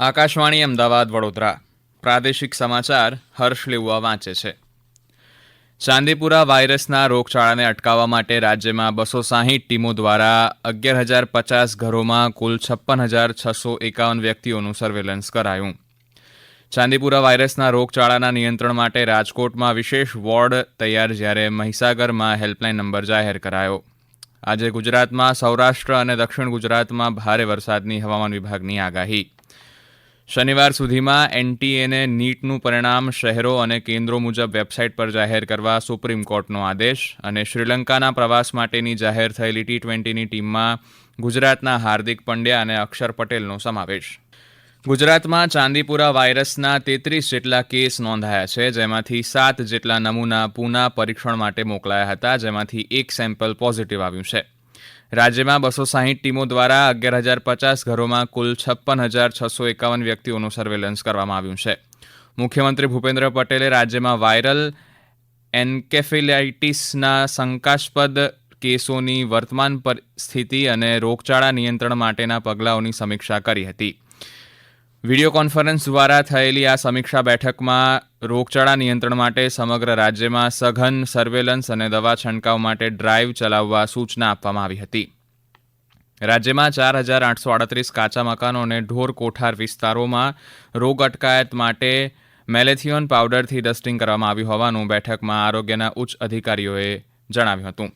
આકાશવાણી, અમદાવાદ, વડોદરા. પ્રાદેશિક સમાચાર હર્ષ લેવા વાંચે છે. ચાંદીપુરા વાયરસના રોગચાળાને અટકાવવા માટે રાજ્યમાં બસો સાહીઠ ટીમો દ્વારા અગિયાર હજાર પચાસ ઘરોમાં કુલ છપ્પન હજાર છસો એકાવન વ્યક્તિઓનું સર્વેલન્સ કરાયું. ચાંદીપુરા વાયરસના રોગચાળાના નિયંત્રણ માટે રાજકોટમાં વિશેષ વોર્ડ તૈયાર જ્યારે મહીસાગરમાં હેલ્પલાઇન નંબર જાહેર કરાયો. આજે ગુજરાતમાં સૌરાષ્ટ્ર અને દક્ષિણ ગુજરાતમાં ભારે વરસાદની હવામાન વિભાગની આગાહી. શનિવાર સુધીમાં એનટીએને નીટનું પરિણામ શહેરો અને કેન્દ્રો મુજબ વેબસાઇટ પર જાહેર કરવા સુપ્રીમ કોર્ટનો આદેશ અને શ્રીલંકાના પ્રવાસ માટેની જાહેર થયેલી ટી ટ્વેન્ટીની ટીમમાં ગુજરાતના હાર્દિક પંડ્યા અને અક્ષર પટેલનો સમાવેશ. ગુજરાતમાં ચાંદીપુરા વાયરસના તેત્રીસ જેટલા કેસ નોંધાયા છે, જેમાંથી સાત જેટલા નમૂના પૂના પરીક્ષણ માટે મોકલાયા હતા, જેમાંથી એક સેમ્પલ પોઝિટિવ આવ્યું છે. રાજ્યમાં બસો સાહીઠ ટીમો દ્વારા અગિયાર હજાર પચાસ ઘરોમાં કુલ છપ્પન હજાર છસો એકાવન વ્યક્તિઓનું સર્વેલન્સ કરવામાં આવ્યું છે. મુખ્યમંત્રી ભૂપેન્દ્ર પટેલે રાજ્યમાં વાયરલ એન્કેફિલાઇટિસના શંકાસ્પદ કેસોની વર્તમાન પરિસ્થિતિ અને રોગચાળા નિયંત્રણ માટેના પગલાઓની સમીક્ષા કરી હતી. વીડિયો કોન્ફરન્સ દ્વારા થયેલી આ સમીક્ષા બેઠકમાં રોગચાળા નિયંત્રણ માટે સમગ્ર રાજ્યમાં સઘન સર્વેલન્સ અને દવા છંટકાવ માટે ડ્રાઇવ ચલાવવા સૂચના આપવામાં આવી હતી. રાજ્યમાં ચાર હજાર આઠસો આડત્રીસ કાચા મકાનો અને ઢોર કોઠાર વિસ્તારોમાં રોગ અટકાયત માટે મેલેથિયોન પાવડરથી ડસ્ટિંગ કરવામાં આવ્યું હોવાનું બેઠકમાં આરોગ્યના ઉચ્ચ અધિકારીઓએ જણાવ્યું હતું.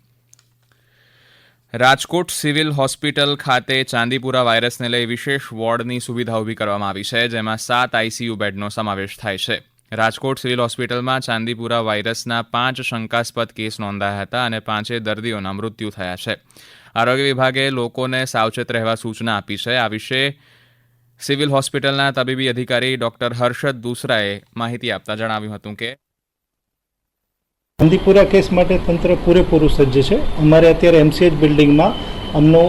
રાજકોટ સિવિલ હોસ્પિટલ ખાતે ચાંદીપુરા વાયરસને લઈ વિશેષ વોર્ડની સુવિધા ઊભી કરવામાં આવી છે, જેમાં સાત આઈસીયુ બેડનો સમાવેશ થાય છે. રાજકોટ સિવિલ હોસ્પિટલમાં ચાંદીપુરા વાયરસના પાંચ શંકાસ્પદ કેસ નોંધાયા હતા અને પાંચે દર્દીઓના મૃત્યુ થયા છે. આરોગ્ય વિભાગે લોકોને સાવચેત રહેવા સૂચના આપી છે. આ વિશે સિવિલ હોસ્પિટલના તબીબી અધિકારી ડોક્ટર હર્ષદ દુસરાએ માહિતી આપતા જણાવ્યું હતું કે ચાંદીપુરા કેસ માટે તંત્ર પૂરેપૂરું સજ્જ છે. અમારે અત્યારે એમસીએચ બિલ્ડિંગમાં અમનો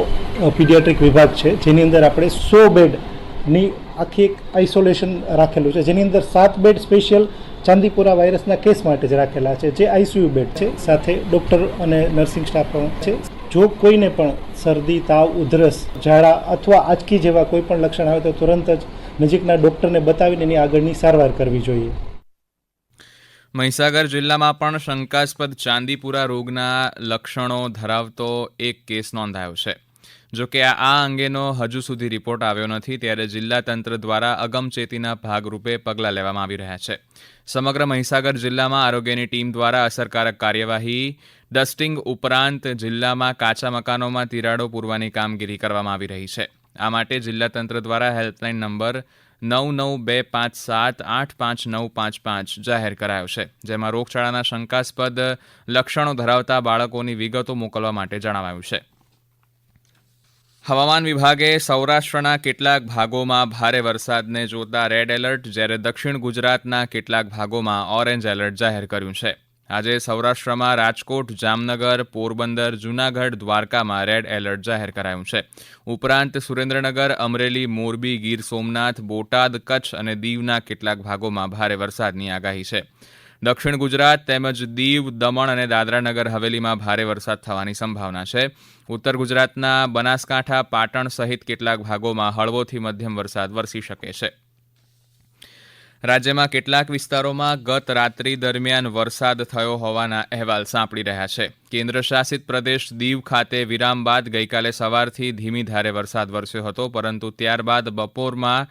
પીડિયાટ્રિક વિભાગ છે, જેની અંદર આપણે સો બેડની આખી એક આઇસોલેશન રાખેલું છે. જેની અંદર સાત બેડ સ્પેશિયલ ચાંદીપુરા વાયરસના કેસ માટે જ રાખેલા છે, જે આઈસીયુ બેડ છે. સાથે ડૉક્ટર અને નર્સિંગ સ્ટાફ પણ છે. જો કોઈને પણ શરદી, તાવ, ઉધરસ, ઝાડા અથવા આંચકી જેવા કોઈ પણ લક્ષણ આવે તો તુરંત જ નજીકના ડૉક્ટરને બતાવીને એની આગળની સારવાર કરવી જોઈએ. મહીસાગર જિલ્લામાં પણ શંકાસ્પદ ચાંદીપુરા રોગના લક્ષણો ધરાવતો એક કેસ નોંધાયો છે. જોકે આ અંગેનો હજુ સુધી રિપોર્ટ આવ્યો નથી, ત્યારે જિલ્લા તંત્ર દ્વારા અગમચેતીના ભાગરૂપે પગલાં લેવામાં આવી રહ્યા છે. સમગ્ર મહીસાગર જિલ્લામાં આરોગ્યની ટીમ દ્વારા અસરકારક કાર્યવાહી, ડસ્ટિંગ ઉપરાંત જિલ્લામાં કાચા મકાનોમાં તિરાડો પૂરવાની કામગીરી કરવામાં આવી રહી છે. આ માટે જિલ્લા તંત્ર દ્વારા હેલ્પલાઇન નંબર નવ નવ બે પાંચ સાત આઠ પાંચ નવ પાંચ પાંચ જાહેર કરાયો છે, જેમાં રોગચાળાના શંકાસ્પદ લક્ષણો ધરાવતા બાળકોની વિગતો મોકલવા માટે જણાવાયું છે. હવામાન વિભાગે સૌરાષ્ટ્રના કેટલાક ભાગોમાં ભારે વરસાદને જોતા રેડ એલર્ટ, જ્યારે દક્ષિણ ગુજરાતના કેટલાક ભાગોમાં ઓરેન્જ એલર્ટ જાહેર કર્યું છે. આજે સૌરાષ્ટ્રમાં રાજકોટ, જામનગર, પોરબંદર, જૂનાગઢ, દ્વારકામાં રેડ એલર્ટ જાહેર કરાયું છે. ઉપરાંત સુરેન્દ્રનગર, અમરેલી, મોરબી, ગીર સોમનાથ, બોટાદ, કચ્છ અને દીવના કેટલાક ભાગોમાં ભારે વરસાદની આગાહી છે. દક્ષિણ ગુજરાત તેમજ દીવ, દમણ અને દાદરાનગર હવેલીમાં ભારે વરસાદ થવાની સંભાવના છે. ઉત્તર ગુજરાતના બનાસકાંઠા, પાટણ સહિત કેટલાક ભાગોમાં હળવોથી મધ્યમ વરસાદ વરસી શકે છે. રાજ્યમાં કેટલાક વિસ્તારોમાં ગત રાત્રિ દરમિયાન વરસાદ થયો હોવાના અહેવાલ સાંપડી રહ્યા છે. કેન્દ્ર શાસિત પ્રદેશ દીવ ખાતે વિરામ બાદ ગઈકાલે સવારથી ધીમી ધારે વરસાદ વરસ્યો હતો, પરંતુ ત્યારબાદ બપોરમાં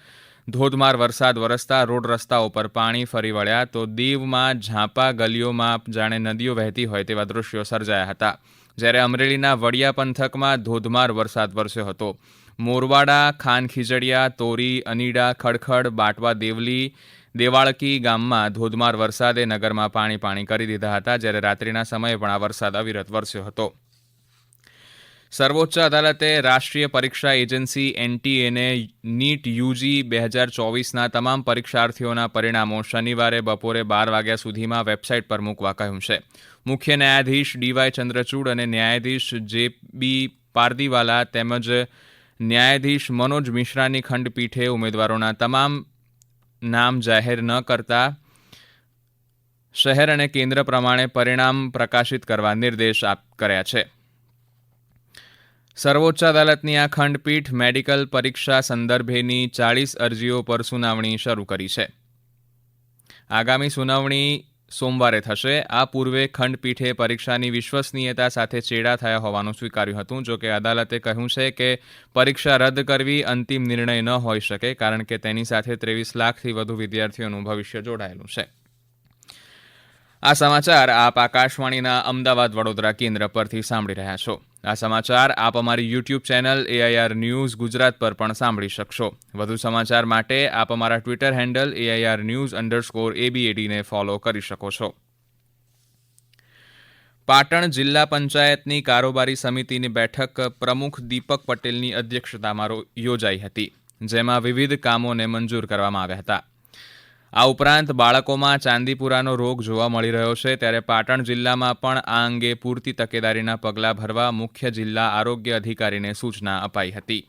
ધોધમાર વરસાદ વરસતા રોડ રસ્તાઓ પર પાણી ફરી વળ્યા. તો દીવમાં ઝાંપા ગલીઓમાં જાણે નદીઓ વહેતી હોય તેવા દૃશ્યો સર્જાયા હતા. જ્યારે અમરેલીના વડિયા પંથકમાં ધોધમાર વરસાદ વરસ્યો હતો. મોરવાડા, ખાનખીજડીયા, તોરી, અનીડા, ખડખડ, બાટવા, દેવલી દેવાળકી ગામમાં ધોધમાર વરસાદે નગરમાં પાણી પાણી કરી દીધા હતા, જ્યારે રાત્રિના સમયે પણ આ વરસાદ અવિરત વરસ્યો હતો. સર્વોચ્ચ અદાલતે રાષ્ટ્રીય પરીક્ષા એજન્સી એનટીએને નીટ યુજી બે હજાર ચોવીસના તમામ પરીક્ષાર્થીઓના પરિણામો શનિવારે બપોરે બાર વાગ્યા સુધીમાં વેબસાઇટ પર મૂકવા કહ્યું છે. મુખ્ય ન્યાયાધીશ ડીવાય ચંદ્રચૂડ અને ન્યાયાધીશ જે બી પારદીવાલા તેમજ ન્યાયાધીશ મનોજ મિશ્રાની ખંડપીઠે ઉમેદવારોના તમામ નામ જાહેર ન કરતા શહેર અને કેન્દ્ર પ્રમાણે પરિણામ પ્રકાશિત કરવા નિર્દેશ આપ કર્યા છે. સર્વોચ્ચ અદાલતની આ ખંડપીઠ મેડિકલ પરીક્ષા સંદર્ભેની ચાળીસ અરજીઓ પર સુનાવણી શરૂ કરી છે. આગામી સુનાવણી સોમવારે થશે. આ પૂર્વે ખંડપીઠે પરીક્ષાની વિશ્વસનીયતા સાથે ચેડા થયા હોવાનું સ્વીકાર્યું હતું. જો કે અદાલતે કહ્યું છે કે પરીક્ષા રદ કરવી અંતિમ નિર્ણય ન હોઈ શકે, કારણ કે તેની સાથે ત્રેવીસ લાખથી વધુ વિદ્યાર્થીઓનું ભવિષ્ય જોડાયેલું છે. આ સમાચાર આપ આકાશવાણીના અમદાવાદ વડોદરા કેન્દ્ર પરથી સાંભળી રહ્યા છો. આ સમાચાર આપ અમારી YouTube channel AIR news Gujarat પર પણ સાંભળી શકશો. વધુ સમાચાર માટે આપ અમારા Twitter handle AIR news underscore એબીએડીને follow કરી શકો છો. પાટણ જિલ્લા પંચાયતની કારોબારી સમિતિની બેઠક પ્રમુખ દીપક પટેલની અધ્યક્ષતામાં યોજાઈ હતી, જેમાં વિવિધ કામોને મંજૂર કરવામાં આવ્યા હતા. આ ઉપરાંત બાળકોમાં ચાંદીપુરાનો રોગ જોવા મળી રહ્યો છે, ત્યારે પાટણ જિલ્લામાં પણ આ અંગે પૂરતી તકેદારીના પગલાં ભરવા મુખ્ય જિલ્લા આરોગ્ય અધિકારીને સૂચના અપાઈ હતી.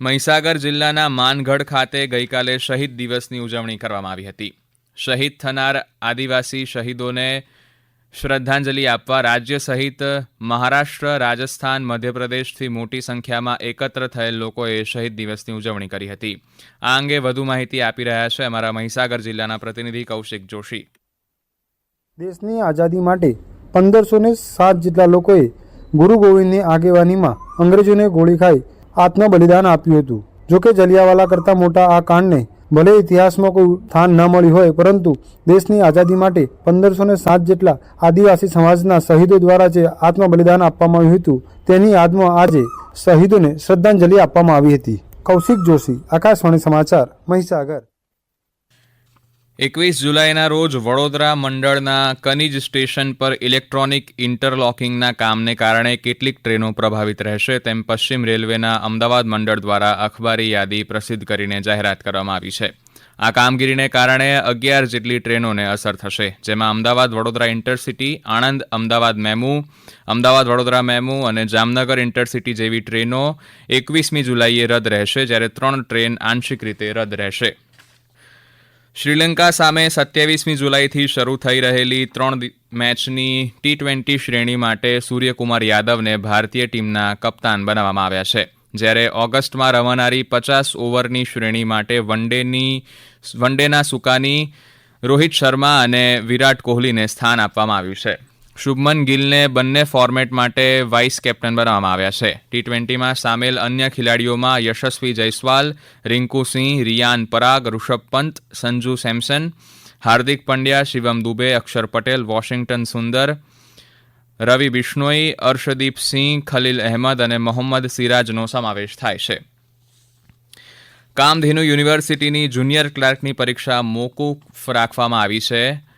મહીસાગર જિલ્લાના માનગઢ ખાતે ગઈકાલે શહીદ દિવસની ઉજવણી કરવામાં આવી હતી. શહીદ થનાર આદિવાસી શહીદોને શ્રદ્ધાંજલિ આપવા રાજ્ય સહિત મહારાષ્ટ્ર, રાજસ્થાન, મધ્યપ્રદેશથી મોટી સંખ્યામાં એકત્ર થયેલ લોકોએ શહીદ દિવસની ઉજવણી કરી હતી. આ અંગે વધુ માહિતી આપી રહ્યા છે અમારા મહીસાગર જિલ્લાના પ્રતિનિધિ કૌશિક જોશી. દેશની આઝાદી માટે પંદરસો ને સાત જેટલા લોકોએ ગુરુ ગોવિંદની આગેવાનીમાં અંગ્રેજોને ગોળી ખાઈ આત્મ બલિદાન આપ્યું હતું. જોકે જલિયાવાલા કરતાં મોટા આ કાંડને ભલે ઇતિહાસમાં કોઈ સ્થાન ન મળ્યું હોય, પરંતુ દેશની આઝાદી માટે પંદરસો ને સાત જેટલા આદિવાસી સમાજના શહીદો દ્વારા જે આત્મબલિદાન આપવામાં આવ્યું હતું, તેની યાદમાં આજે શહીદોને શ્રદ્ધાંજલિ આપવામાં આવી હતી. કૌશિક જોશી, આકાશવાણી સમાચાર, મહીસાગર. એકવીસ જુલાઈના રોજ વડોદરા મંડળના કનિજ સ્ટેશન પર ઇલેક્ટ્રોનિક ઇન્ટરલોકિંગના કામને કારણે કેટલીક ટ્રેનો પ્રભાવિત રહેશે તેમ પશ્ચિમ રેલવેના અમદાવાદ મંડળ દ્વારા અખબારી યાદી પ્રસિદ્ધ કરીને જાહેરાત કરવામાં આવી છે. આ કામગીરીને કારણે અગિયાર જેટલી ટ્રેનોને અસર થશે, જેમાં Ahmedabad Vadodara intercity, Anand, Ahmedabad MEMU, Ahmedabad Vadodara MEMU અને જામનગર ઇન્ટરસિટી જેવી ટ્રેનો એકવીસમી જુલાઈએ રદ રહેશે, જ્યારે ત્રણ ટ્રેન આંશિક રીતે રદ રહેશે. શ્રીલંકા સામે સત્યાવીસમી જુલાઈથી શરૂ થઈ રહેલી ત્રણ મેચની ટી ટ્વેન્ટી શ્રેણી માટે સૂર્યકુમાર યાદવને ભારતીય ટીમના કપ્તાન બનાવવામાં આવ્યા છે. જ્યારે ઓગસ્ટમાં રમાનારી પચાસ ઓવરની શ્રેણી માટે વનડેની વનડેના સુકાની રોહિત શર્મા અને વિરાટ કોહલીને સ્થાન આપવામાં આવ્યું છે. શુભમન ગિલને બંને ફોર્મેટ માટે વાઇસ કેપ્ટન બનાવવામાં આવ્યા છે. ટી ટ્વેન્ટીમાં સામેલ અન્ય ખેલાડીઓમાં યશસ્વી જયસ્વાલ, રિંકુ સિંહ, રિયાન પરાગ, ઋષભ પંત, સંજુ સેમસન, હાર્દિક પંડ્યા, શિવમ દુબે, અક્ષર પટેલ, વોશિંગ્ટન સુંદર, રવિ બિશ્નોઈ, અર્શદીપ સિંહ, ખલીલ અહેમદ અને મોહમ્મદ સિરાજનો સમાવેશ થાય છે. કામધેનુ યુનિવર્સિટીની જુનિયર ક્લાર્કની પરીક્ષા મોકૂફ રાખવામાં આવી છે.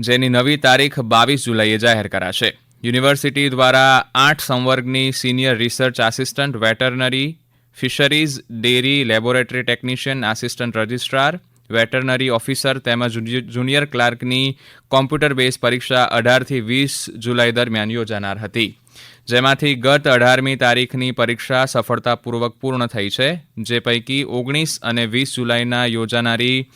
જેની નવી તારીખ બાવીસ જુલાઈએ જાહેર કરાશે. યુનિવર્સિટી દ્વારા આઠ સંવર્ગની senior research assistant, veterinary fisheries, dairy laboratory technician assistant registrar, veterinary officer તેમજ જુનિયર ક્લાર્કની કોમ્પ્યુટર બેઝ પરીક્ષા અઢારથી વીસ જુલાઈ દરમિયાન યોજાનાર હતી. જેમાંથી ગત અઢારમી તારીખની પરીક્ષા સફળતાપૂર્વક પૂર્ણ થઈ છે. જે પૈકી ઓગણીસ અને વીસ જુલાઈના યોજાનારી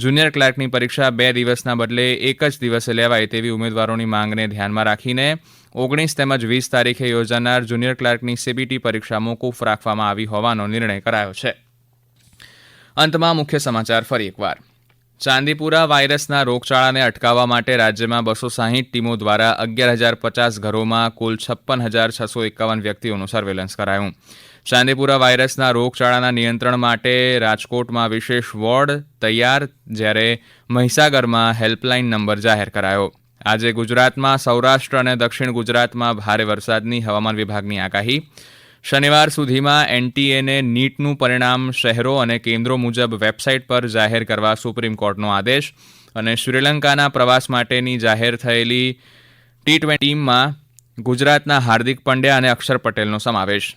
જુનિયર ક્લાર્કની પરીક્ષા બે દિવસના બદલે એક જ દિવસે લેવાય તેવી ઉમેદવારોની માંગને ધ્યાનમાં રાખીને ઓગણીસ તેમજ વીસ તારીખે યોજાનાર જુનિયર ક્લાર્કની સીબીટી પરીક્ષા મોકૂફ રાખવામાં આવી હોવાનો નિર્ણય કરાયો છે. અંતમાં મુખ્ય સમાચાર ફરી એકવાર. ચાંદીપુરા વાયરસના રોગચાળાને અટકાવવા માટે રાજ્યમાં બસો સાહીઠ ટીમો દ્વારા અગિયાર હજાર પચાસ ઘરોમાં કુલ છપ્પન હજાર છસો એકાવન વ્યક્તિઓનું સર્વેલન્સ કરાયું. ચાંદીપુરા વાયરસના રોગચાળાના નિયંત્રણ માટે રાજકોટમાં વિશેષ વોર્ડ તૈયાર, જ્યારે મહીસાગરમાં હેલ્પલાઇન નંબર જાહેર કરાયો. આજે ગુજરાતમાં સૌરાષ્ટ્ર અને દક્ષિણ ગુજરાતમાં ભારે વરસાદની હવામાન વિભાગની આગાહી. શનિવાર સુધીમાં એનટીએને નીટનું પરિણામ શહેરો અને કેન્દ્રો મુજબ વેબસાઇટ પર જાહેર કરવા સુપ્રીમ કોર્ટનો આદેશ અને શ્રીલંકાના પ્રવાસ માટેની જાહેર થયેલી ટી ટ્વેન્ટી ટીમમાં ગુજરાતના હાર્દિક પંડ્યા અને અક્ષર પટેલનો સમાવેશ.